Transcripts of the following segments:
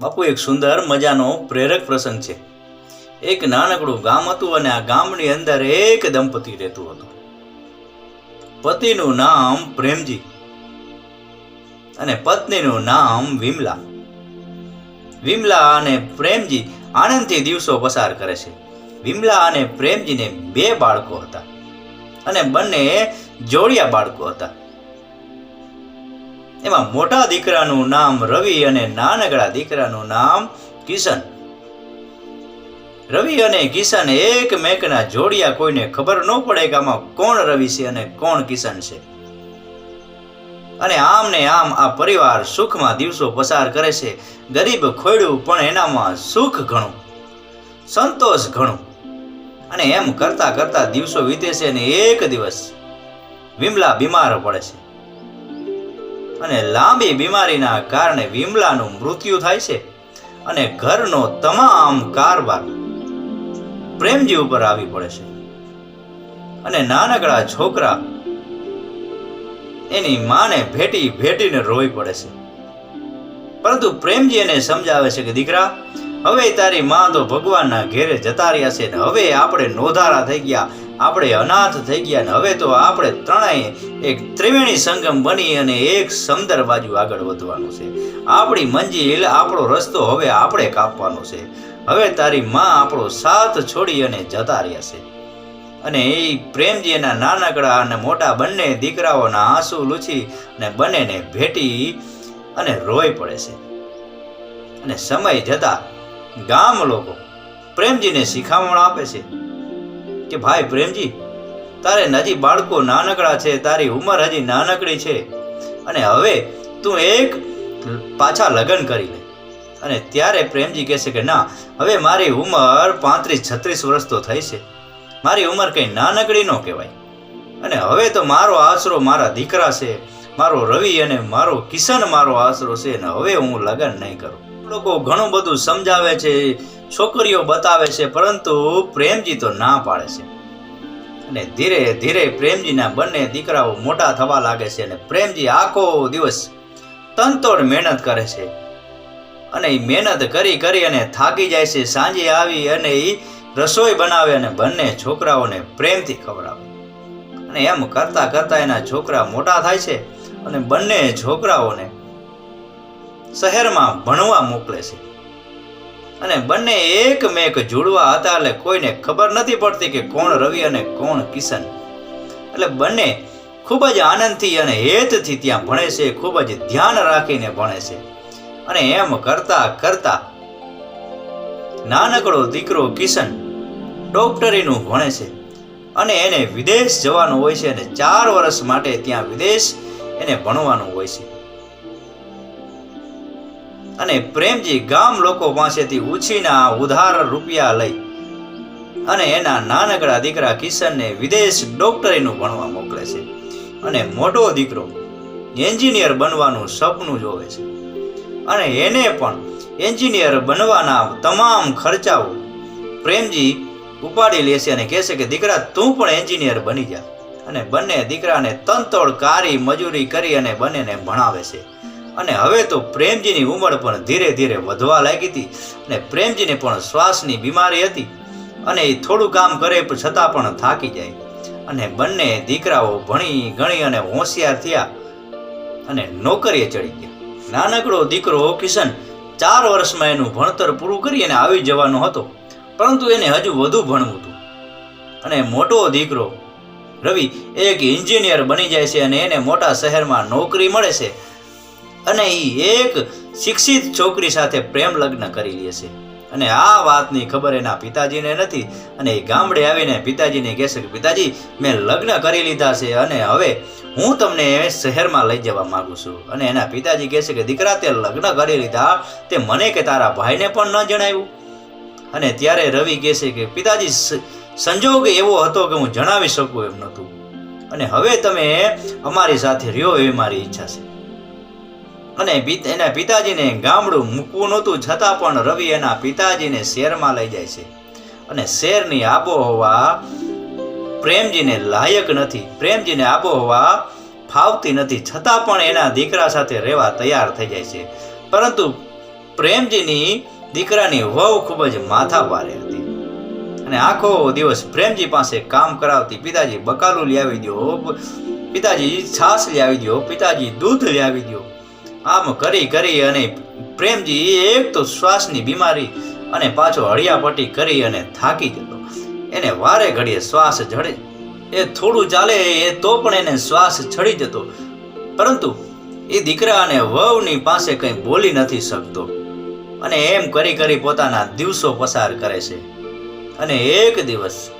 બાપુ, એક સુંદર મજાનો પ્રેરક પ્રસંગ છે. એક નાનકડું ગામ હતું અને આ ગામની અંદર એક દંપતી રહેતું હતું. પતિનું નામ પ્રેમજી અને પત્નીનું નામ વિમલા. વિમલા અને પ્રેમજી આનંદથી દિવસો પસાર કરે છે. વિમલા અને પ્રેમજીને બે બાળકો હતા અને બંને જોડિયા બાળકો હતા. એમાં મોટા દીકરાનું નામ રવિ અને નાનકડા દીકરાનું નામ કિશન. રવિ અને કિશન એકમેકના જોડિયા કોઈને ખબર ન પડે કે આમાં કોણ રવિ છે અને કોણ કિશન છે. અને આમ ને આમ આ પરિવાર સુખમાં દિવસો પસાર કરે છે. ગરીબ ખોયડું પણ એનામાં સુખ ઘણું, સંતોષ ઘણું. અને એમ કરતા કરતા દિવસો વીતે છે અને એક દિવસ વિમલા બીમાર પડે છે. અને લાંબી બીમારીના કારણે વિમલાનું મૃત્યુ થાય છે અને ઘરનો તમામ કારબાર પ્રેમજી ઉપર આવી પડે છે. અને નાનકડા છોકરા એની માને ભેટી ભેટીને રોઈ પડે છે. પરંતુ પ્રેમજી એને સમજાવે છે કે દીકરા, હવે તારી માં તો ભગવાનના ઘેરે જતા રહ્યા છે ને હવે આપણે નોધારા થઈ ગયા. આપણે અનાથ થઈ ગયા ને હવે તો આપણે ત્રણેય એક ત્રિવેણી સંગમ બની અને એક સમંદર બાજુ આગળ વધવાનું છે. આપણી મંજિલ આપણો રસ્તો હવે આપણે કાપવાનો છે. હવે તારી માં આપણો સાથ છોડી અને જતા રહ્યા છે. અને એ પ્રેમજી એના નાનકડા અને મોટા બંને દીકરાઓના આંસુ લૂછી અને બંનેને ભેટી અને રોઈ પડે છે. અને સમય જતા ગામ લોકો પ્રેમજીને શિખામણ આપે છે. કે ભાઈ પ્રેમજી, તારે હજી બાળકો નાનકડા છે, તારી ઉંમર હજી નાનકડી છે. અને હવે તું એક પાછા લગ્ન કરી લે. અને ત્યારે પ્રેમજી કહેશે કે ના, હવે મારી ઉંમર પાંત્રીસ, છત્રીસ વર્ષ તો થઈ છે. મારી ઉંમર કંઈ નાનકડી ન કહેવાય. અને હવે તો મારો આશરો મારા દીકરા છે, મારો રવિ અને મારો કિશન મારો આશરો છે, અને હવે હું લગ્ન નહીં કરું. લોકો ઘણું બધું સમજાવે છે છોકરીઓ બતાવે છે, પરંતુ પ્રેમજી તો ના પાડે છે. અને ધીરે ધીરે પ્રેમજીના બંને દીકરાઓ મોટા થવા લાગે છે અને પ્રેમજી આખો દિવસ તનતોડ મહેનત કરે છે. અને એ મહેનત કરી કરી અને થાકી જાય છે, સાંજે આવી અને એ રસોઈ બનાવે અને બંને છોકરાઓને પ્રેમથી ખવડાવે. અને એમ કરતા કરતા એના છોકરા મોટા થાય છે અને બંને છોકરાઓને શહેરમાં ભણવા મોકલે છે. અને બંને એકમેક જોડવા હતા એટલે કોઈને ખબર નથી પડતી કે કોણ રવિ અને કોણ કિશન. એટલે બંને ખૂબ જ આનંદથી અને હેતથી ત્યાં ભણે છે, ખૂબ જ ધ્યાન રાખીને ભણે છે. અને એમ કરતા કરતા નાનકડો દીકરો કિશન ડોક્ટરીનું ભણે છે. અને એને વિદેશ જવાનું હોય છે અને ચાર વર્ષ માટે ત્યાં વિદેશ એને ભણવાનું હોય છે. અને પ્રેમજી ગામ લોકો પાસેથી ઉછીના ઉધાર રૂપિયા લઈ અને એના નાનકડા દીકરા કિશનને વિદેશ ડોક્ટરીનું ભણવા મોકલે છે. અને મોટો દીકરો એન્જિનિયર બનવાનું સપનું જોવે છે. અને એને પણ એન્જિનિયર બનવાના તમામ ખર્ચાઓ પ્રેમજી ઉપાડી લેશે અને કહેશે કે, દીકરા, તું પણ એન્જિનિયર બની જા. અને બંને દીકરાને તનતોડ કારી મજૂરી કરી અને બંનેને ભણાવે છે. અને હવે તો પ્રેમજીની ઉંમર પણ ધીરે ધીરે વધવા લાગી હતી અને પ્રેમજીને પણ શ્વાસની બીમારી હતી અને એ થોડું કામ કરે છતાં પણ થાકી જાય. અને બંને દીકરાઓ ભણી, ગણી અને હોશિયાર થયા અને નોકરીએ ચડી ગયા. નાનકડો દીકરો કિશન ચાર વર્ષમાં એનું ભણતર પૂરું કરી અને આવી જવાનો હતો, પરંતુ એને હજુ વધુ ભણવું હતું. અને મોટો દીકરો રવિ એક એન્જિનિયર બની જાય છે અને એને મોટા શહેરમાં નોકરી મળે છે અને એ એક શિક્ષિત છોકરી સાથે પ્રેમ લગ્ન કરી લે છે. અને આ વાતની ખબર એના પિતાજીને નથી. અને એ ગામડે આવીને પિતાજીને કહેશે કે, પિતાજી, મેં લગ્ન કરી લીધા છે અને હવે હું તમને શહેરમાં લઈ જવા માગું છું. અને એના પિતાજી કહેશે કે, દીકરા, તે લગ્ન કરી લીધા. તે મને કે તારા ભાઈને પણ ન જણાવ્યું. અને ત્યારે રવિ કહેશે કે, પિતાજી સંજોગ એવો હતો કે હું જણાવી શકું એમ નહોતું. અને હવે તમે અમારી સાથે રહ્યો એવી મારી ઈચ્છા છે. અને એના પિતાજીને ગામડું મૂકવું નહોતું, છતાં પણ રવિ એના પિતાજીને શહેરમાં લઈ જાય છે. અને શહેરની આબોહવા પ્રેમજીને લાયક નથી. પ્રેમજીને આબોહવા ફાવતી નથી, છતાં પણ એના દીકરા સાથે રહેવા તૈયાર થઈ જાય છે. પરંતુ પ્રેમજીની દીકરાની વહુ ખૂબ જ માથા પારે હતી. અને આખો દિવસ પ્રેમજી પાસે કામ કરાવતી પિતાજી બકાલું લાવી દો પિતાજી છાશ લાવી દો પિતાજી દૂધ લાવી દો આમ કરી કરી અને પ્રેમજી એક તો શ્વાસની બીમારી અને પાછો હળિયાપટ્ટી કરી અને થાકી જતો. એને વારે ઘડીએ શ્વાસ જડે. એ થોડું ચાલે એ તો પણ એને શ્વાસ ચડી જતો. પરંતુ એ દીકરા અને વહુની પાસે કંઈ બોલી નથી શકતો. અને એમ કરી કરી પોતાના દિવસો પસાર કરે છે. અને એક દિવસ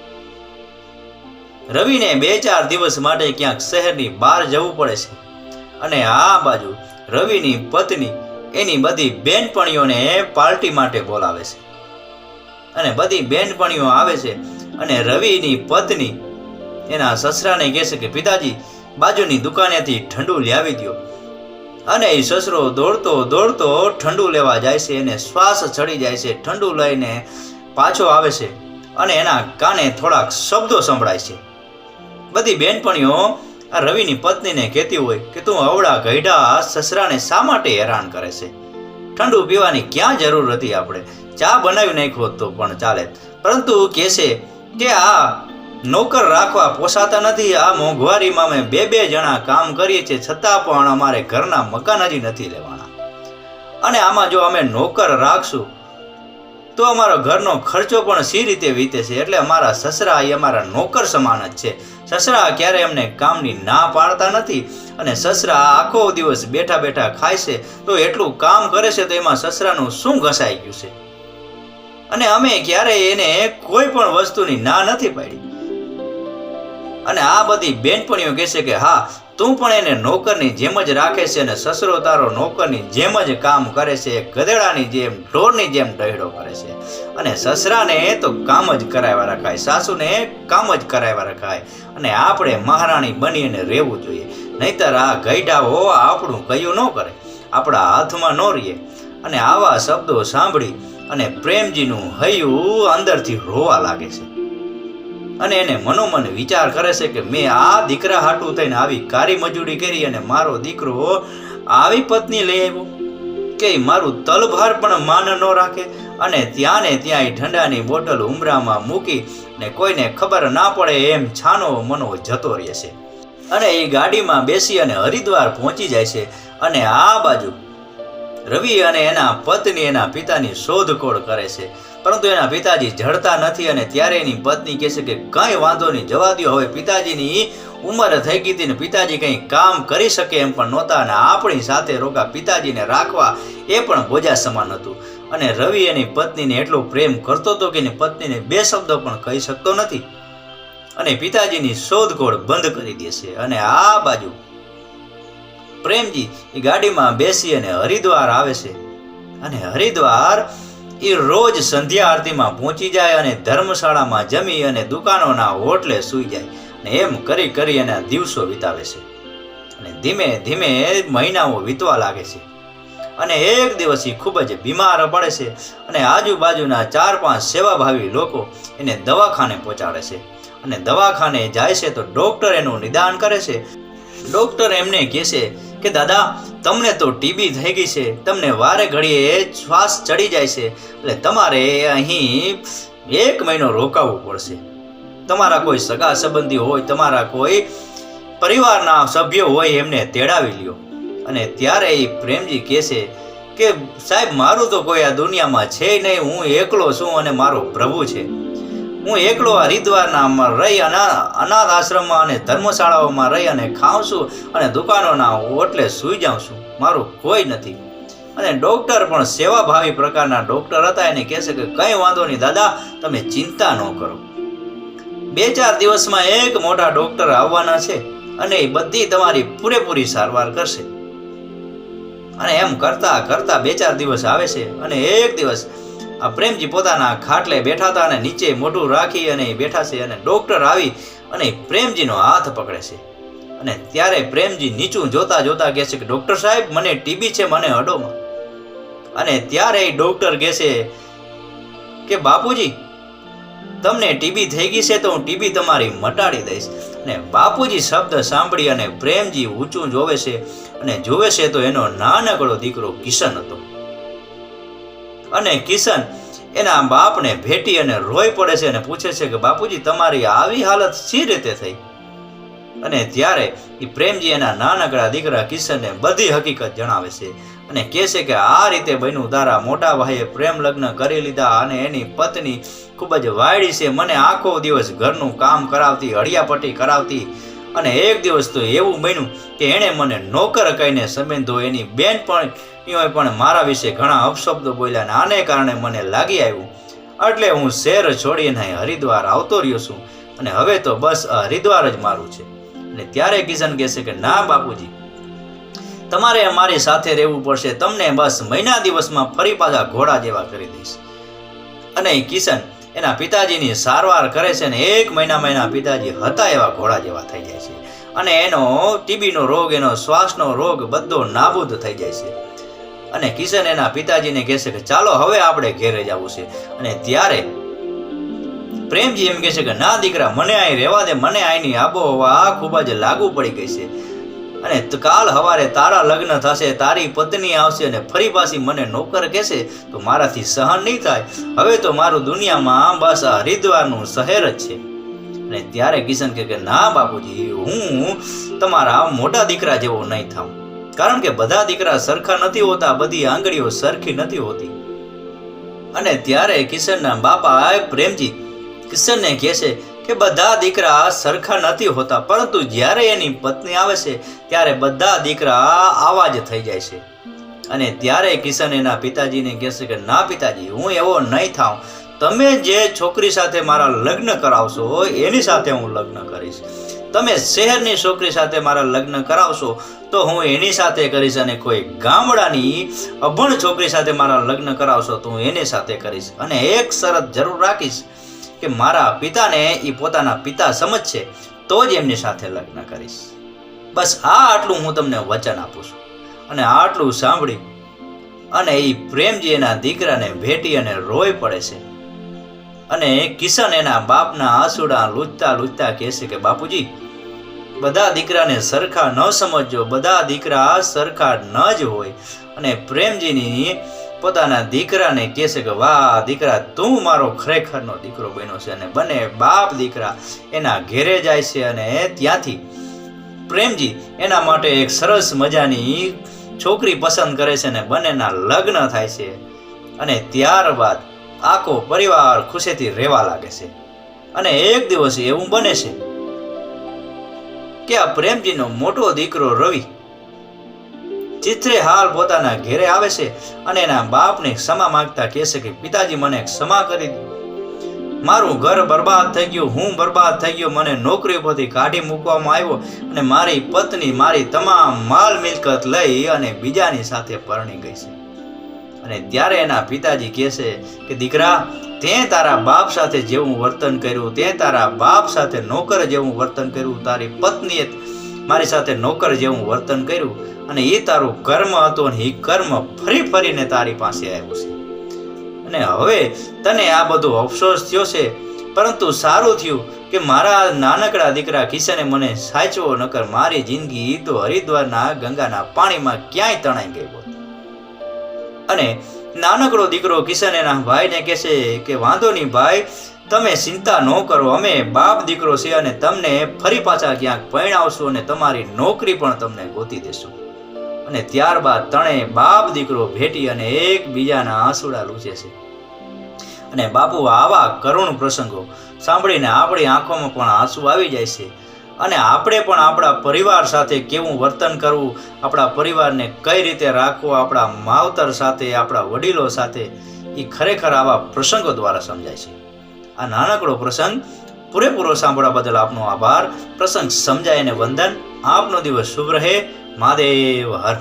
રવિને બે ચાર દિવસ માટે ક્યાંક શહેરની બહાર જવું પડે છે. અને આ બાજુ રવિની પત્ની એની બધી બેનપણીઓને પાર્ટી માટે બોલાવે છે. અને બધી બેનપણીઓ આવે છે અને રવિની પત્ની એના સસરાને કહે છે કે, પિતાજી, બાજુની દુકાનેથી ઠંડુ લાવી દો અને એ સસરો દોડતો દોડતો ઠંડુ લેવા જાય છે એને શ્વાસ ચડી જાય છે, ઠંડુ લઈને પાછો આવે છે અને એના કાને થોડાક શબ્દો સંભળાય છે. બધી બેનપણીઓ આ રવિની પત્નીને કહેતી હોય કે તું અવળા ગઈઢા સસરાને શા માટે હેરાન કરે છે? ઠંડુ પીવાની ક્યાં જરૂર હતી આપણે? ચા બનાવી નાખ્યો તો પણ ચાલે. પરંતુ કહેશે કે આ નોકર રાખવા પોસાતા નથી. આ મોંઘવારીમાં અમે બે બે જણા કામ કરીએ છીએ, છતાં પણ અમારે ઘરના મકાન હજી નથી લેવાના. અને આમાં જો અમે નોકર રાખશું, તો અમારો ઘરનો ખર્ચો પણ સી રીતે વીતે છે? એટલે અમારા સસરા એ અમારા નોકર સમાન જ છે. સસરા ક્યારે એમને કામની ના પાડતા નથી અને સસરા આખો દિવસ બેઠા બેઠા ખાય છે, તો એટલું કામ કરે છે તો એમાં સસરાનું શું ઘસાઈ ગયું છે? અને અમે ક્યારેય એને કોઈ પણ વસ્તુની ના નથી પાડી. અને આ બધી બેનપણીઓ કહેશે કે હા તું પણ એને નોકરની જેમ જ રાખે છે અને સસરો તારો નોકરની જેમ જ કામ કરે છે ગધેડાની જેમ, ઢોરની જેમ ઢહેડો કરે છે. અને સસરાને તો કામ જ કરાવ્યા રખાય, સાસુને કામ જ કરાવ્યા રખાય. અને આપણે મહારાણી બની અને રહેવું જોઈએ. નહીતર આ ગઈડાઓ આપણું કયું ન કરે, આપણા હાથમાં ન રહીએ. અને આવા શબ્દો સાંભળી અને પ્રેમજીનું હૈયું અંદરથી રોવા લાગે છે. અને એને મનોમન વિચાર કરે છે કે મેં આ દીકરા હાટું થઈને આવી કારી મજૂરી કરી અને મારો દીકરો આવી પત્ની લઈ આવ્યો. કે મારું તલભાર પણ માન ન રાખે અને ત્યાં ને ત્યાં ઠંડાની બોટલ ઉમરામાં મૂકી ને કોઈને ખબર ના પડે એમ છાનો મનો જતો રહે છે. અને એ ગાડીમાં બેસી અને હરિદ્વાર પહોંચી જાય છે અને આ બાજુ રવિ અને એના પત્ની એના પિતાની શોધખોળ કરે છે. પરંતુ એના પિતાજી જડતા નથી અને ત્યારે એની પત્ની કહે છે કે કંઈ વાંધો નહીં, જવા દો હવે પિતાજીની ઉંમર થઈ ગઈ હતી ને પિતાજી કંઈ કામ કરી શકે એમ પણ નહોતા અને આપણી સાથે રોકા પિતાજીને રાખવા એ પણ બોજા સમાન હતું. અને રવિ એની પત્નીને એટલો પ્રેમ કરતો હતો કે એની પત્નીને બે શબ્દો પણ કહી શકતો નથી. અને પિતાજીની શોધખોળ બંધ કરી દેશે અને આ બાજુ પ્રેમજી એ ગાડીમાં બેસી અને હરિદ્વાર આવે છે. અને હરિદ્વાર એ રોજ સંધ્યા આરતીમાં પહોંચી જાય અને ધર્મશાળામાં જમી અને દુકાનોના હોટલે સૂઈ જાય ને એમ કરી કરી અને દિવસો વિતાવે છે. અને ધીમે ધીમે મહિનાઓ વીતવા લાગે છે. અને એક દિવસ એ ખૂબ જ બીમાર પડે છે અને આજુબાજુના ચાર પાંચ સેવાભાવી લોકો એને દવાખાને પહોંચાડે છે. અને દવાખાને જાય છે તો ડૉક્ટર એનું નિદાન કરે છે. ડૉક્ટર એમને કહે છે કે દાદા, તમને તો ટીબી થઈ ગઈ છે. તમને વારે ઘડીએ શ્વાસ ચડી જાય છે. એટલે તમારે અહીં એક મહિનો રોકાવવું પડશે. તમારા કોઈ સગા સંબંધી હોય, તમારા કોઈ પરિવારના સભ્યો હોય, એમને તેડાવી લ્યો. અને ત્યારે એ પ્રેમજી કહે છે કે, સાહેબ, મારું તો કોઈ આ દુનિયામાં છે નહીં. હું એકલો છું અને મારો પ્રભુ છે. હું એકલો આ હરિદ્વારના રહી અના, અનાથ આશ્રમમાં અને ધર્મશાળાઓમાં રહી અને ખાઉં છું અને દુકાનોના ઓટલે સૂઈ જાઉં છું. મારું કોઈ નથી. અને ડૉક્ટર પણ સેવાભાવી પ્રકારના ડૉક્ટર હતા. એને કહેશે કે કંઈ વાંધો નહીં દાદા, તમે ચિંતા ન કરો. બે ચાર દિવસમાં એક મોટા ડૉક્ટર આવવાના છે અને એ બધી તમારી પૂરેપૂરી સારવાર કરશે. અને એમ કરતા કરતા બે ચાર દિવસ આવે છે અને એક દિવસ આ પ્રેમજી પોતાના ખાટલે બેઠા હતા અને નીચે મોઢું રાખી અને બેઠા છે અને ડૉક્ટર આવી અને પ્રેમજીનો હાથ પકડે છે. અને ત્યારે પ્રેમજી નીચું જોતા જોતા કહે છે કે, ડૉક્ટર સાહેબ, મને ટીબી છે, મને હડોમાં. અને ત્યારે ડૉક્ટર કહે છે કે, બાપુજી, તમને ટીબી થઈ ગઈ છે તો હું ટીબી તમારી મટાડી દઈશ. અને બાપુજી શબ્દ સાંભળી અને પ્રેમજી ઊંચું જોવે છે અને જોવે છે તો એનો નાનકડો દીકરો કિશન હતો. અને કિશન એના બાપને ભેટી અને રોઈ પડે છે અને પૂછે છે કે, બાપુજી, તમારી આવી હાલત સી રીતે થઈ? અને ત્યારે એ પ્રેમજી એના નાનકડા દીકરા કિશનને બધી હકીકત જણાવે છે અને કહે છે કે, આ રીતે બન્યું, તારા મોટા ભાઈએ પ્રેમ લગ્ન કરી લીધા અને એની પત્ની ખૂબ જ વાયડી છે, મને આખો દિવસ ઘરનું કામ કરાવતી હળિયાપટ્ટી કરાવતી અને એક દિવસ તો એવું બન્યું કે એણે મને નોકર કહીને સંબંધો એની બેન પણ પણ મારા વિશે ઘણા અપશબ્દો બોલ્યા અને આને કારણે મને લાગી આવ્યું. એટલે હું શહેર છોડીને હરિદ્વાર આવતો રહ્યો છું અને હવે તો બસ હરિદ્વાર જ મારું છે. અને ત્યારે કિશન કહેશે કે, ના, બાપુજી, તમારે મારી સાથે રહેવું પડશે. તમને બસ મહિના દિવસમાં ફરી પાછા ઘોડા જેવા કરી દઈશ. અને કિશન એના પિતાજીની સારવાર કરે છે અને એક મહિના મહિના પિતાજી હતા એવા ઘોડા જેવા થઈ જાય છે. અને એનો ટીબીનો રોગ, એનો શ્વાસનો રોગ બધો નાબૂદ થઈ જાય છે. અને કિશન એના પિતાજીને કહેશે કે ચાલો હવે આપણે ઘેરે જવું છે. અને ત્યારે પ્રેમજી એમ કહે છે કે, ના દીકરા, મને અહીં રહેવા દે, મને અહીંની આબોહવા ખૂબ જ લાગુ પડી ગઈ છે. અને કાલ હવારે તારા લગ્ન થશે, તારી પત્ની આવશે અને ફરી પાછી મને નોકર કહેશે, તો મારાથી સહન નહીં થાય. હવે તો મારું દુનિયામાં બસ હરિદ્વારનું શહેર જ છે. અને ત્યારે કિશન કહે કે, ના બાપુજી, હું તમારા મોટા દીકરા જેવો નહીં થાઉં. કારણ કે બધા દીકરા સરખા નથી હોતા, બધી આંગળીઓ સરખી નથી હોતી. અને ત્યારે કિશનના બાપા પ્રેમજી, કિશનને કહે છે કે બધા દીકરા સરખા નથી હોતા, પરંતુ જ્યારે એની પત્ની આવે છે, ત્યારે બધા દીકરા આવા જ થઈ જાય છે. અને ત્યારે કિશન એના પિતાજીને કહેશે કે, ના પિતાજી, હું એવો નહીં થાઉં. તમે જે છોકરી સાથે મારા લગ્ન કરાવશો, એની સાથે હું લગ્ન કરીશ. તમે શહેરની છોકરી સાથે મારા લગ્ન કરાવશો, તો હું એની સાથે કરીશ અને કોઈ ગામડાની અભણ છોકરી સાથે મારા લગ્ન કરાવશો, તો હું એની સાથે કરીશ. અને એક શરત જરૂર રાખીશ કે મારા પિતાને એ પોતાના પિતા સમજશે, તો જ એમની સાથે લગ્ન કરીશ. બસ આ આટલું હું તમને વચન આપું છું. અને આટલું સાંભળી અને એ પ્રેમજી એના દીકરાને ભેટી અને રોય પડે છે. અને કિશન એના બાપના આંસુડા લૂચતા લૂચતા કહેશે કે, બાપુજી, બધા દીકરાને સરખા ન સમજજો. બધા દીકરા સરખા ન જ હોય. અને પ્રેમજીની પોતાના દીકરાને કહેશે કે, વાહ, દીકરા, તું મારો ખરેખરનો દીકરો બન્યો છે અને બંને બાપ દીકરા એના ઘેરે જાય છે. અને ત્યાંથી પ્રેમજી એના માટે એક સરસ મજાની છોકરી પસંદ કરે છે અને બંનેના લગ્ન થાય છે. અને ત્યારબાદ આખો પરિવાર ખુશીથી રહેવા લાગે છે. અને એક દિવસ એવું બને છે કે આ પ્રેમજીનો મોટો દીકરો રવિ ચિત્રે હાલ પોતાના ઘેરે આવે છે અને એના બાપને ક્ષમા માંગતા કહે છે કે, પિતાજી, મને ક્ષમા કરી દો. મારું ઘર બરબાદ થઈ ગયું, હું બરબાદ થઈ ગયો, મને નોકરી પરથી કાઢી મૂકવામાં આવ્યો અને મારી પત્ની મારી તમામ માલ મિલકત લઈ અને બીજાની સાથે પરણી ગઈ છે. અને ત્યારે એના પિતાજી કહે છે કે, દીકરા, તે તારા બાપ સાથે જેવું વર્તન કર્યું, તે તારા બાપ સાથે નોકર જેવું વર્તન કર્યું, તારી પત્નીએ મારી સાથે નોકર જેવું વર્તન કર્યું અને એ તારું કર્મ હતું અને એ કર્મ ફરી ફરીને તારી પાસે આવ્યું છે. અને હવે તને આ બધો અફસોસ થયો છે, પરંતુ સારું થયું કે મારા નાનકડા દીકરા કિશને મને સાચવો, નકર મારી જિંદગી તો હરિદ્વારના ગંગાના પાણીમાં ક્યાંય તણાઈ ગઈ હોત. અને નાનકડો દીકરો કિશન એના ભાઈને કહે છે કે, વાંધો નહીં ભાઈ, તમે ચિંતા ન કરો, અમે બાપ દીકરો છે અને તમને ફરી પાછા ક્યાંક પરણાવશું અને તમારી નોકરી પણ તમને ગોતી દેશું. અને ત્યારબાદ ત્રણે બાપ દીકરો ભેટી અને એકબીજાના આંસુડા લૂછે છે. અને બાપુ આવા કરુણ પ્રસંગો સાંભળીને આપણી આંખોમાં પણ આંસુ આવી જાય છે. અને આપણે પણ આપણા પરિવાર સાથે કેવું વર્તન કરવું, આપણા પરિવારને કઈ રીતે રાખવો, આપણા માવતર સાથે, આપણા વડીલો સાથે એ ખરેખર આવા પ્રસંગો દ્વારા સમજાય છે. આ નાનકડો પ્રસંગ પૂરેપૂરો સાંભળવા બદલ આપનો આભાર. પ્રસંગ સમજાય અને વંદન. આપનો દિવસ શુભ રહે. મહાદેવ. હર.